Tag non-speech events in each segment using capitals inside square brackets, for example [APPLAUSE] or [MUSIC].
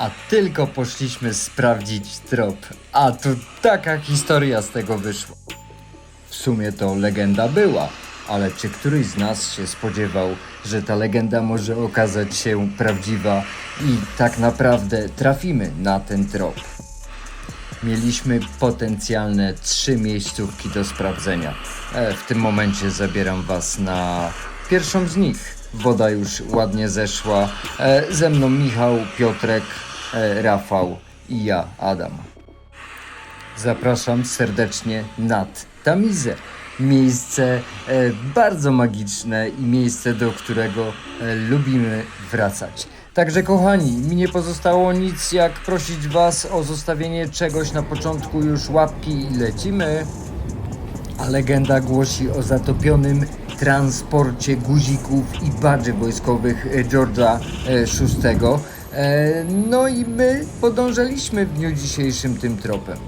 A tylko poszliśmy sprawdzić trop. A tu taka historia z tego wyszła. W sumie to legenda była, ale czy któryś z nas się spodziewał, że ta legenda może okazać się prawdziwa i tak naprawdę trafimy na ten trop? Mieliśmy potencjalne trzy miejscówki do sprawdzenia. E, w tym momencie zabieram Was na pierwszą z nich. Woda już ładnie zeszła. E, ze mną Michał, Piotrek, Rafał i ja, Adam. Zapraszam serdecznie nad Tamizę. Miejsce e, bardzo magiczne i miejsce, do którego e, lubimy wracać. Także kochani, mi nie pozostało nic jak prosić Was o zostawienie czegoś na początku już łapki i lecimy. A legenda głosi o zatopionym transporcie guzików i badży wojskowych e, George'a e, VI. E, No i my podążaliśmy w dniu dzisiejszym tym tropem.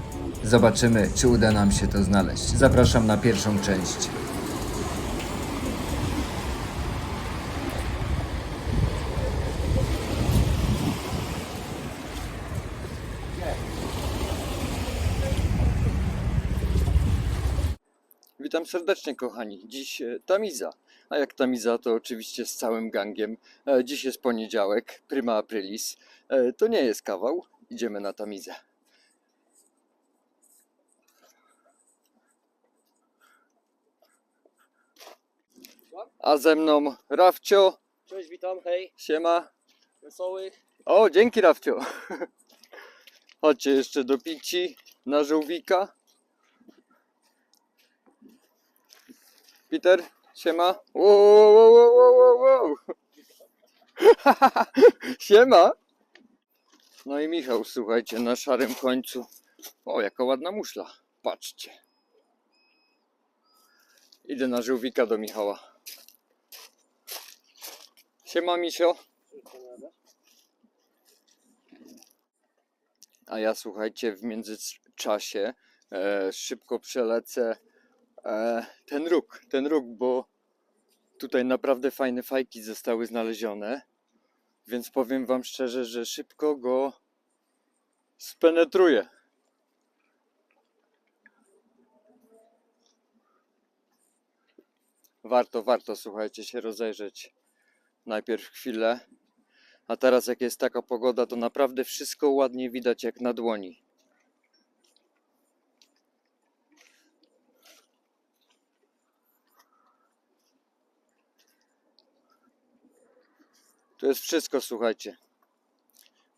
Zobaczymy, czy uda nam się to znaleźć. Zapraszam na pierwszą część. Witam serdecznie, kochani. Dziś e, Tamiza. A jak Tamiza, to oczywiście z całym gangiem. E, Dziś jest poniedziałek, prima aprilis. E, To nie jest kawał. Idziemy na Tamizę. A ze mną Rafcio. Cześć, witam, hej, Siema. wesołych. O, dzięki Rafcio. [LAUGHS] Chodźcie jeszcze do pici na żółwika. Peter, siema. Wow, wow, wow, wow, wow. [LAUGHS] Siema. No i Michał, słuchajcie, na szarym końcu. O, jaka ładna muszla. Patrzcie. Idę na żółwika do Michała. Siema, Misio. A ja słuchajcie, w międzyczasie e, szybko przelecę ten róg, ten róg, bo tutaj naprawdę fajne fajki zostały znalezione. Więc powiem wam szczerze, że szybko go spenetruję. Warto, warto, słuchajcie, się rozejrzeć najpierw chwilę. A teraz jak jest taka pogoda, to naprawdę wszystko ładnie widać jak na dłoni. Tu jest wszystko, słuchajcie.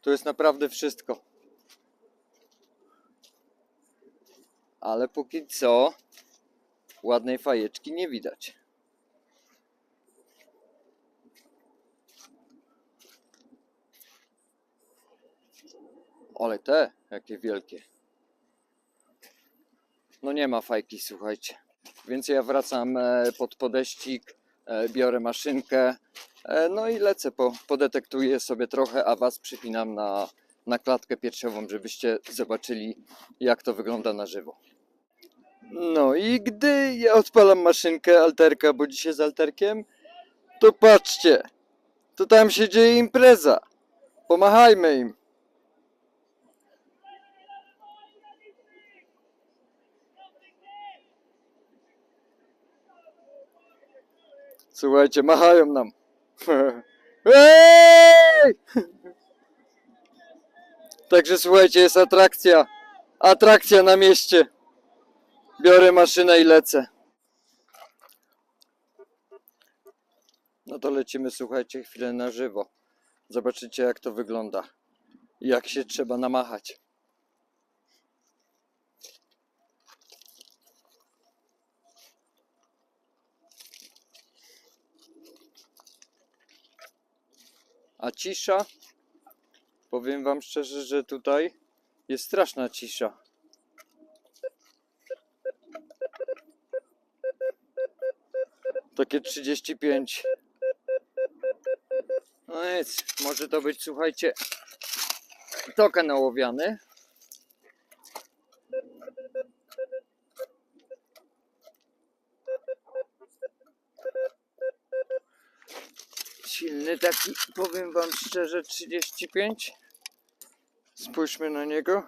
Tu jest naprawdę wszystko. Ale póki co ładnej fajeczki nie widać. Ale te, jakie wielkie. No nie ma fajki, słuchajcie. Więc ja wracam e, pod podeścik, e, biorę maszynkę, no i lecę, po, podetektuję sobie trochę, a was przypinam na, na klatkę piersiową, żebyście zobaczyli, jak to wygląda na żywo. No i gdy ja odpalam maszynkę, alterka, bo dzisiaj z alterkiem, to patrzcie, to tam się dzieje impreza. Pomachajmy im. Słuchajcie, machają nam. Także słuchajcie, jest atrakcja. Atrakcja na mieście. Biorę maszynę i lecę. No to lecimy, słuchajcie, chwilę na żywo. Zobaczycie, jak to wygląda. Jak się trzeba namachać. A cisza? Powiem wam szczerze, że tutaj jest straszna cisza. Takie 35. No nic, może to być, słuchajcie, token ołowiany. Taki, powiem wam szczerze, 35. Spójrzmy na niego.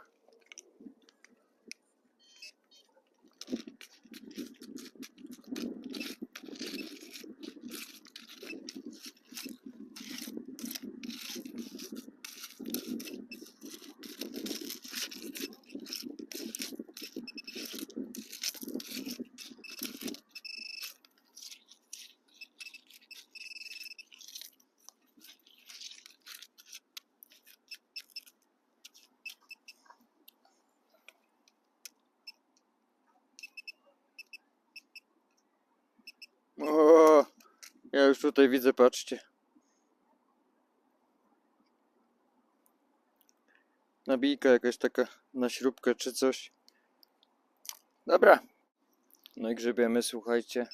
O, ja już tutaj widzę, patrzcie. Nabijka jakaś taka na śrubkę czy coś. Dobra. No i grzebiemy, słuchajcie.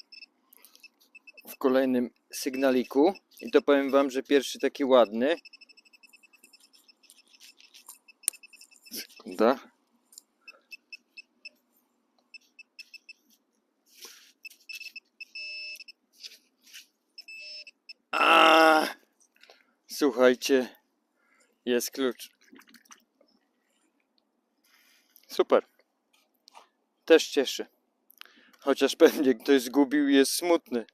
W kolejnym sygnaliku. I to powiem wam, że pierwszy taki ładny. Sekunda. A, słuchajcie, jest klucz. Super. Też cieszy. Chociaż [LAUGHS] pewnie ktoś zgubił i jest smutny.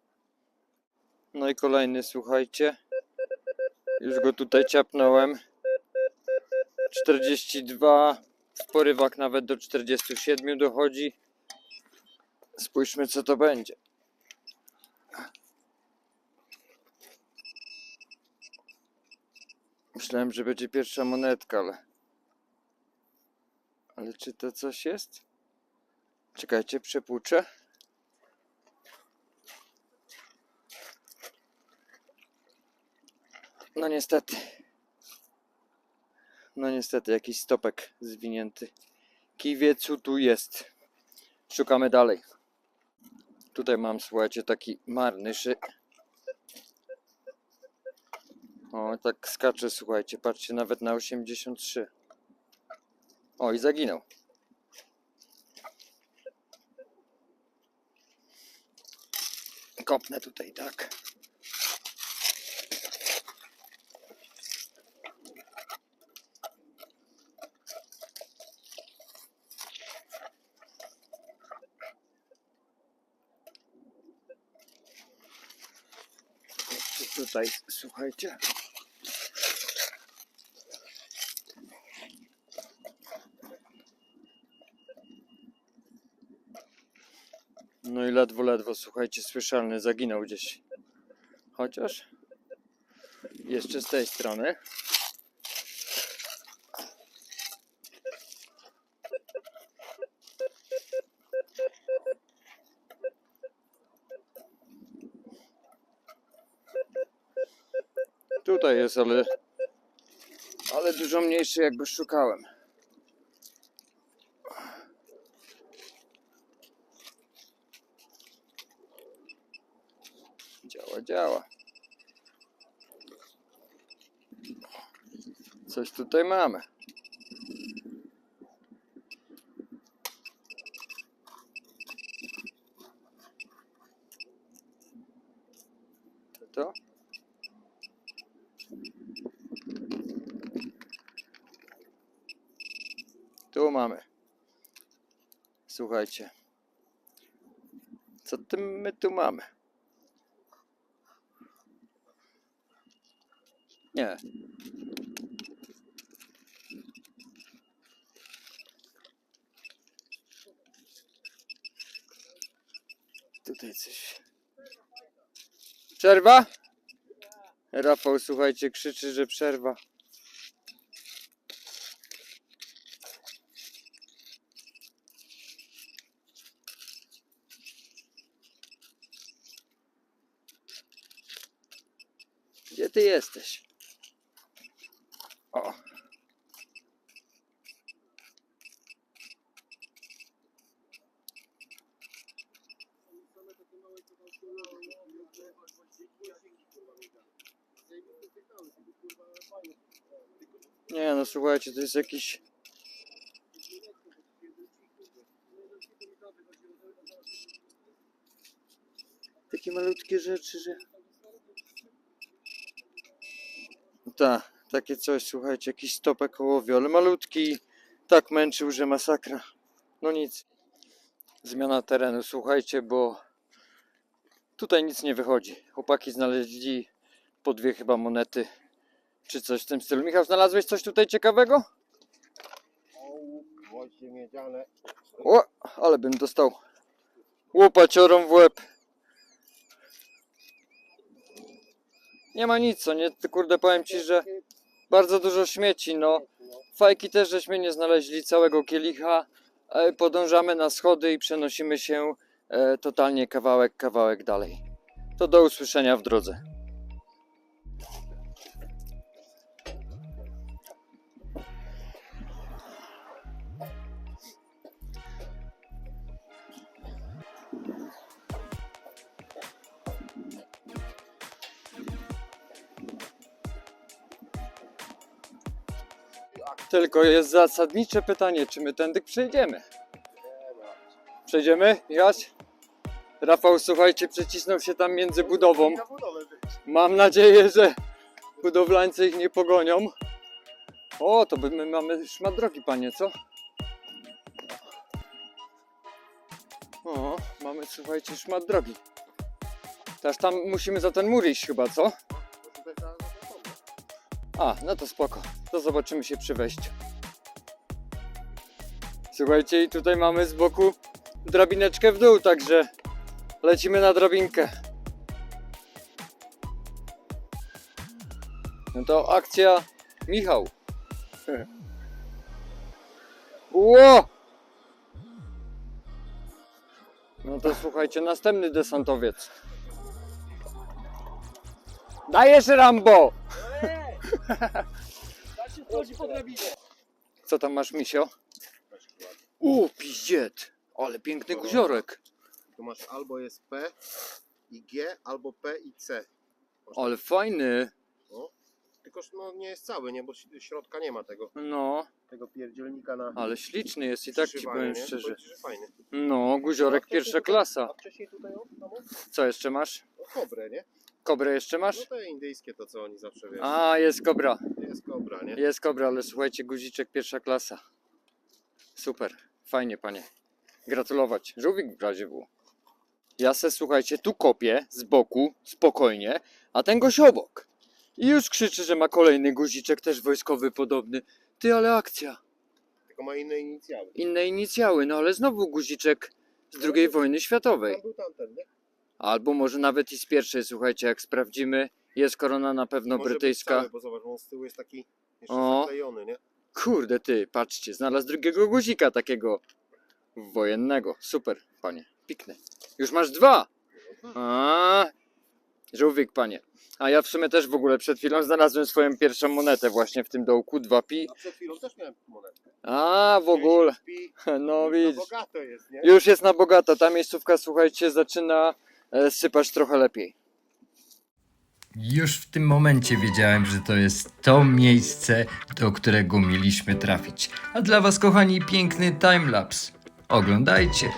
No i kolejny, słuchajcie. Już go tutaj ciapnąłem. 42, w porywach nawet do 47 dochodzi. Spójrzmy co to będzie. Myślałem, że będzie pierwsza monetka, ale... Ale czy to coś jest? Czekajcie, przepłuczę. No niestety. No niestety, jakiś stopek zwinięty. Kij co tu jest. Szukamy dalej. Tutaj mam, słuchajcie, taki marny szyk. O, tak skacze, słuchajcie, patrzcie, nawet na 83. O, i zaginął. Kopnę tutaj, tak. Tutaj, słuchajcie. No i ledwo, ledwo, słuchajcie, słyszalny, zaginął gdzieś. Chociaż jeszcze z tej strony. Tutaj jest, ale ale dużo mniejszy jakby szukałem. Działa, działa. Coś tutaj mamy. To to? Mamy. Słuchajcie. Co ty my tu mamy? Nie. Tutaj coś. Przerwa? Rafał, słuchajcie, krzyczy, że przerwa. Gdzie ty jesteś? O. Nie no słuchajcie, to jest jakiś takie malutkie rzeczy, że Tak, Takie coś, słuchajcie, jakiś stopek ołowiu, ale malutki. Tak męczył, że masakra. No nic. Zmiana terenu, słuchajcie, bo tutaj nic nie wychodzi. Chłopaki znaleźli po dwie chyba monety, czy coś w tym stylu. Michał, znalazłeś coś tutaj ciekawego? O, ale bym dostał łopaciorą w łeb. Nie ma nic, co nie? Kurde, powiem ci, że bardzo dużo śmieci, no. Fajki też żeśmy nie znaleźli całego kielicha. E, Podążamy na schody i przenosimy się e, totalnie kawałek, kawałek dalej. To do usłyszenia w drodze. Tylko jest zasadnicze pytanie, czy my tędy przejdziemy? Przejdziemy, Jaś? Rafał, słuchajcie, przecisnął się tam między budową. Mam nadzieję, że budowlańcy ich nie pogonią. O, to my mamy szmat drogi, panie, co? O, mamy, słuchajcie, szmat drogi. Teraz tam musimy za ten mur iść chyba, co? A, no to spoko. To zobaczymy się przy wejściu. Słuchajcie, i tutaj mamy z boku drabineczkę w dół, także lecimy na drabinkę. No to akcja Michał. Ło! No to słuchajcie, następny desantowiec. Dajesz Rambo! [LAUGHS] Wchodzi po drabinie. Co tam masz, misio? U, piździet! Ale piękny guziorek. Tu masz albo jest P i G, albo P i C. Ale fajny. Tylko że no, nie jest cały, nie? Bo środka nie ma tego, No, tego pierdzielnika na ale śliczny jest i tak ci przyszywanie, powiem nie? szczerze. Powiem ci, że fajny. No, guziorek A wcześniej pierwsza tutaj- klasa. A wcześniej tutaj o, Co jeszcze masz? o kobrę, nie? Kobrę jeszcze No masz? te indyjskie to co oni zawsze wiesz. A, jest kobra. Jest kobra, nie? Jest kobra, ale słuchajcie, guziczek pierwsza klasa. Super, fajnie panie. Gratulować. Żółwik w razie był. Ja se, słuchajcie, tu kopię z boku, spokojnie, a ten gość obok. I już krzyczy, że ma kolejny guziczek, też wojskowy podobny. Ty, ale akcja. Tylko ma inne inicjały. Inne inicjały, no ale znowu guziczek z II wojny światowej. Tam był tamten, nie? Albo może nawet i z pierwszej, słuchajcie, jak sprawdzimy, jest korona na pewno Może być brytyjska. Cały, bo zobacz, on z tyłu jest taki jeszcze O. zaklejony, nie? Kurde ty, patrzcie, znalazł drugiego guzika takiego wojennego. Super, panie, piknę. Już masz dwa! A, żółwik, panie. A ja w sumie też w ogóle przed chwilą znalazłem swoją pierwszą monetę właśnie w tym dołku, dwa pi. A przed chwilą też miałem monetkę. A, w ogóle, 10 pi, [LAUGHS] no widzisz. bogato jest, nie? Już jest na bogato, ta miejscówka, słuchajcie, zaczyna e, sypać trochę lepiej. Już w tym momencie wiedziałem, że to jest to miejsce, do którego mieliśmy trafić. A dla Was, kochani, piękny timelapse. Oglądajcie.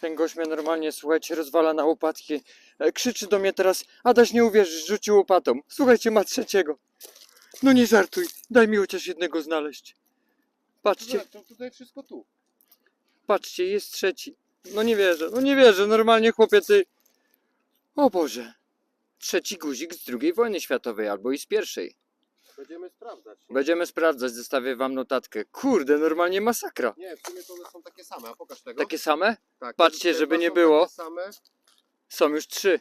Ten gość mnie normalnie, słuchajcie, rozwala na łopatki. E, Krzyczy do mnie teraz, Adaś nie uwierzysz, rzucił łopatą. Słuchajcie, ma trzeciego. No nie żartuj, daj mi chociaż jednego znaleźć. Patrzcie, To tutaj wszystko tu. patrzcie, jest trzeci. No nie wierzę, no nie wierzę, normalnie chłopie ty... O Boże. Trzeci guzik z II wojny światowej albo i z pierwszej. Będziemy sprawdzać. Nie, Będziemy sprawdzać, zostawię wam notatkę. Kurde, normalnie masakra. nie w sumie to one są takie same, a pokaż tego. Takie same? tak, patrzcie, te żeby dwa nie są było. Takie same Są już trzy.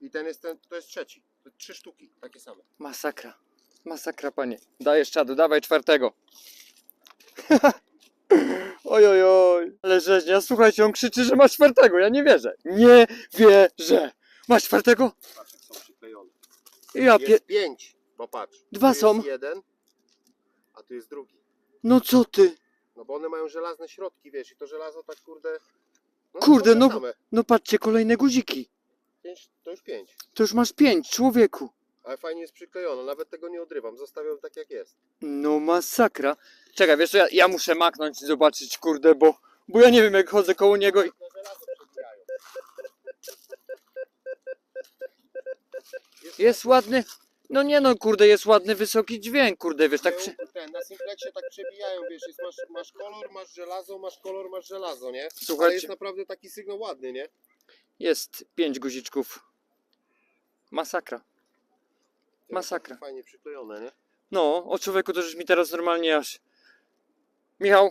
i ten jest ten, to jest trzeci. To trzy sztuki, takie same. Masakra. Masakra, panie. Dajesz czadu, dawaj czwartego. oj, oj, oj. Ale rzeźnia, słuchajcie, on krzyczy, że ma czwartego. Ja nie wierzę. Nie wierzę. Masz czwartego? Patrz, jak są przyklejone. Ja pie... Jest pięć, bo patrz. Dwa tu są. Jest jeden, a tu jest drugi. No co ty? No bo one mają żelazne środki, wiesz, i to żelazo tak kurde... No, Kurde, no- Same. No patrzcie, kolejne guziki. Pięć, to już pięć. To już masz pięć, człowieku. Ale fajnie jest przyklejona, nawet tego nie odrywam, zostawiam tak jak jest. No masakra. Czekaj, wiesz co, ja, ja muszę maknąć i zobaczyć, kurde, bo, bo ja nie wiem, jak chodzę koło niego i... Żelazo. Jest ładny... No nie no, kurde, jest ładny, wysoki dźwięk, kurde, wiesz, tak przy... Ten, na simplexie tak przebijają, wiesz, jest, masz, masz kolor, masz żelazo, masz kolor, masz żelazo, nie? Ale jest naprawdę taki sygnał ładny, nie? Jest pięć guziczków. Masakra. Masakra. Fajnie przyklejone, nie? No, o człowieku to już mi teraz normalnie aż... Michał,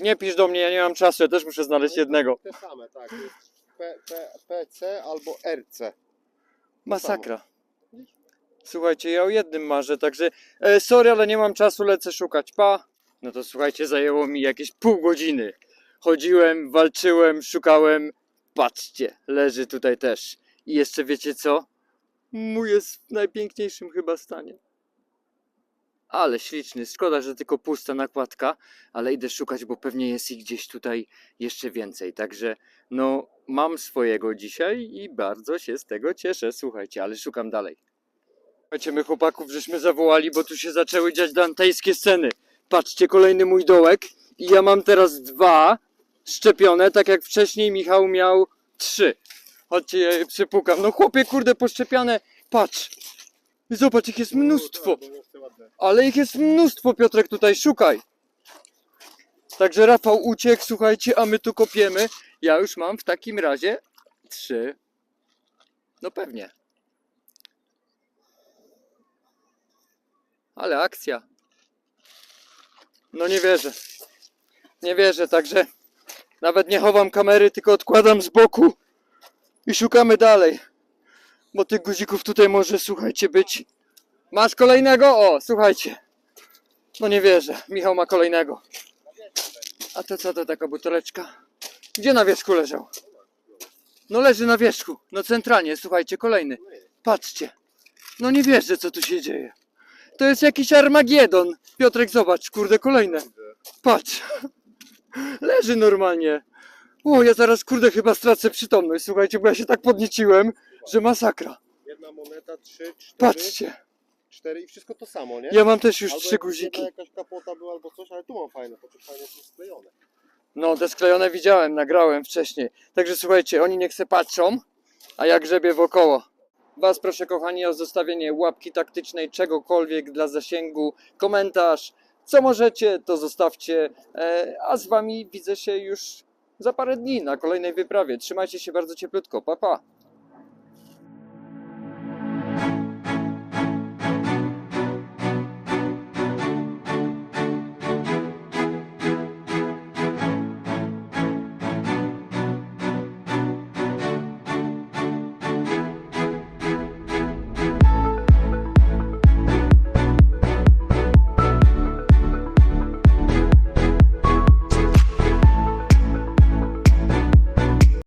nie pisz do mnie, ja nie mam czasu, ja też muszę znaleźć jednego. Te same, tak. Jest P, P, PC albo RC. Masakra. Słuchajcie, ja o jednym marzę, także e, sorry, ale nie mam czasu, lecę szukać. Pa! No to słuchajcie, zajęło mi jakieś pół godziny. Chodziłem, walczyłem, szukałem. Patrzcie, leży tutaj też. I jeszcze wiecie co? Mój jest w najpiękniejszym chyba stanie. Ale śliczny, szkoda, że tylko pusta nakładka, ale idę szukać, bo pewnie jest ich gdzieś tutaj jeszcze więcej. Także no, mam swojego dzisiaj i bardzo się z tego cieszę, słuchajcie, ale szukam dalej. Słuchajcie, my chłopaków żeśmy zawołali, bo tu się zaczęły dziać dantejskie sceny. Patrzcie, kolejny mój dołek i ja mam teraz dwa szczepione, tak jak wcześniej Michał miał trzy. Chodźcie, ja je przypukam. No chłopie, kurde, poszczepiane, patrz. Zobacz, ich jest mnóstwo. No, ładne. Ale ich jest mnóstwo, Piotrek, tutaj szukaj. Także Rafał uciekł, słuchajcie, a my tu kopiemy. Ja już mam w takim razie trzy. No pewnie. Ale akcja. No nie wierzę. Nie wierzę, także nawet nie chowam kamery, tylko odkładam z boku i szukamy dalej. Bo tych guzików tutaj może, słuchajcie, być Masz kolejnego? O, słuchajcie. No nie wierzę. Michał ma kolejnego. A to co to taka buteleczka? Gdzie na wierzchu leżał? No leży na wierzchu. No centralnie, słuchajcie, kolejny. Patrzcie. No nie wierzę, co tu się dzieje. To jest jakiś Armagedon. Piotrek, zobacz, kurde, kolejne. Patrz. [LAUGHS] Leży normalnie. O, ja zaraz, kurde, chyba stracę przytomność. Słuchajcie, bo ja się tak podnieciłem, że masakra. Jedna moneta, trzy, cztery, Patrzcie. cztery i wszystko to samo, nie? Ja mam też już Albo trzy guziki. jedna jakaś kapota była albo coś, ale tu mam fajne, to tu fajnie są sklejone. No, te sklejone widziałem, nagrałem wcześniej. Także słuchajcie, oni niech se patrzą, a ja grzebię wokoło. Was proszę kochani o zostawienie łapki taktycznej, czegokolwiek dla zasięgu, komentarz, co możecie, to zostawcie. E, a z wami widzę się już za parę dni na kolejnej wyprawie. Trzymajcie się bardzo cieplutko, pa pa!